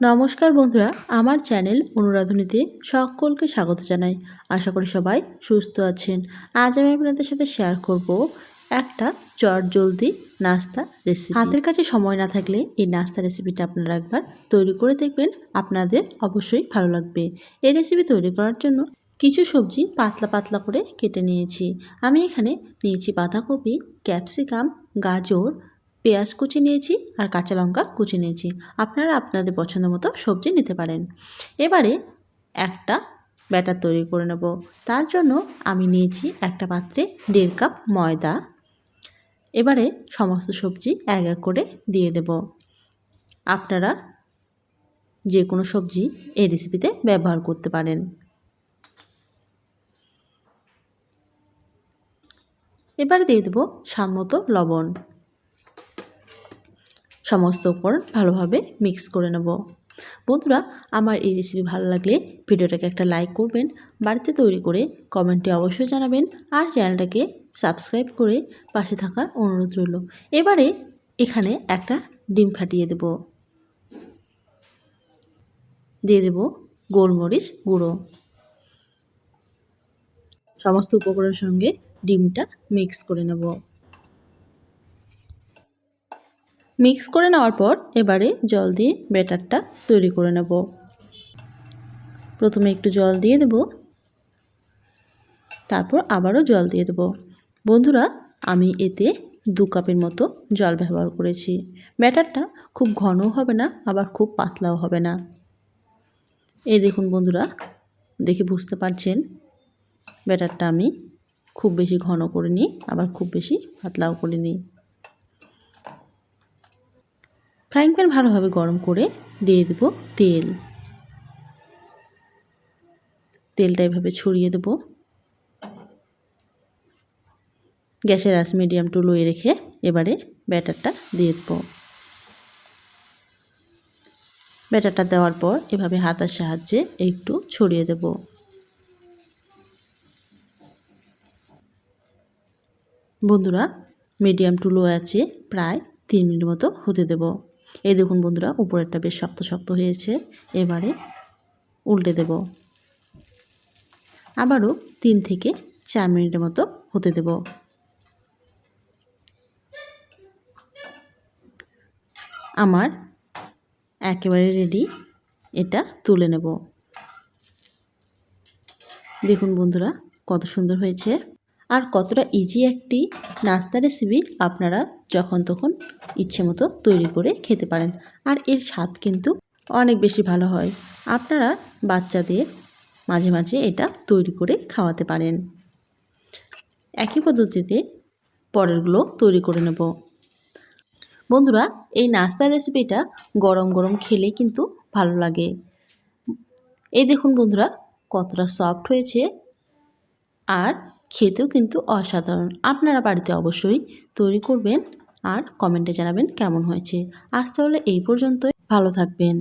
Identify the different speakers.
Speaker 1: নমস্কার বন্ধুরা, আমার চ্যানেল অনুরাধনীতে সকলকে স্বাগত জানাই। আশা করি সবাই সুস্থ আছেন। আজ আমি আপনাদের সাথে শেয়ার করব একটা চট জলদি নাস্তা রেসিপি হাতের কাছে সময় না থাকলে এই নাস্তা রেসিপিটা আপনারা একবার তৈরি করে দেখবেন। আপনাদের অবশ্যই ভালো লাগবে। এই রেসিপি তৈরি করার জন্য কিছু সবজি পাতলা পাতলা করে কেটে নিয়েছি। আমি এখানে নিয়েছি বাঁধাকপি, ক্যাপসিকাম, গাজর পেঁয়াজ কুচি নিয়েছি আর কাঁচা লঙ্কা কুচি নিয়েছি। আপনারা আপনাদের পছন্দ মতো সবজি নিতে পারেন। এবারে একটা ব্যাটার তৈরি করে নেব। তার জন্য আমি নিয়েছি একটা পাত্রে দেড় কাপ ময়দা। এবারে সমস্ত সবজি এক এক করে দিয়ে দেব। আপনারা যে কোনো সবজি এই রেসিপিতে ব্যবহার করতে পারেন। এবারে দিয়ে দেবো স্বাদ মতো লবণ। সমস্ত উপকরণ ভালোভাবে মিক্স করে নেব। বন্ধুরা, আমার এই রেসিপি ভালো লাগলে ভিডিওটাকে একটা লাইক করবেন, বাড়িতে তৈরি করে কমেন্টে অবশ্যই জানাবেন আর চ্যানেলটাকে সাবস্ক্রাইব করে পাশে থাকার অনুরোধ রইল। এবারে এখানে একটা ডিম ফাটিয়ে দেব। দিয়ে দেব গোলমরিচ গুঁড়ো। সমস্ত উপকরণের সঙ্গে ডিমটা মিক্স করে নেব। মিক্স করে নেওয়ার পর এবারে জল দিয়ে ব্যাটারটা তৈরি করে নেব। প্রথমে একটু জল দিয়ে দেব। তারপর আবারও জল দিয়ে দেব। বন্ধুরা, আমি এতে দু কাপের মতো জল ব্যবহার করেছি। ব্যাটারটা খুব ঘনও হবে না, আবার খুব পাতলাও হবে না। এই দেখুন বন্ধুরা, দেখে বুঝতে পারছেন? ব্যাটারটা আমি খুব বেশি ঘন করে নিই আবার খুব বেশি পাতলাও করে নিই ফ্রাইং প্যান ভালোভাবে গরম করে দিয়ে দেব তেল। তেলটা এভাবে ছড়িয়ে দেব। গ্যাসের আস মিডিয়াম টু লোয়ে রেখে এবারে ব্যাটারটা দিয়ে দেব। ব্যাটারটা দেওয়ার পর এভাবে হাতার সাহায্যে একটু ছড়িয়ে দেব। বন্ধুরা, মিডিয়াম টু লো আছে প্রায় তিন মিনিট মতো হতে দেবো। এই দেখুন বন্ধুরা, উপরেরটা বেশ শক্ত শক্ত হয়েছে, এবারে উল্টে দেব। আবারও তিন থেকে চার মিনিটের মতো হতে দেব। আমার একেবারে রেডি এটা তুলে নেব। দেখুন বন্ধুরা, কত সুন্দর হয়েছে। আর কতটা ইজি একটি নাস্তা রেসিপি আপনারা যখন তখন ইচ্ছে মতো তৈরি করে খেতে পারেন। আর এর স্বাদ কিন্তু অনেক বেশি ভালো হয়। আপনারা বাচ্চাদের মাঝে মাঝে এটা তৈরি করে খাওয়াতে পারেন। একই পদ্ধতিতে পরেরগুলো তৈরি করে নেব। বন্ধুরা, এই নাস্তা রেসিপিটা গরম গরম খেলে কিন্তু ভালো লাগে। এই দেখুন বন্ধুরা, কতটা সফট হয়েছে। আর খেতেও কিন্তু অসাধারণ। আপনারা বাড়িতে অবশ্যই তৈরি করবেন আর কমেন্টে জানাবেন কেমন হয়েছে। আজ তাহলে এই পর্যন্তই। ভালো থাকবেন।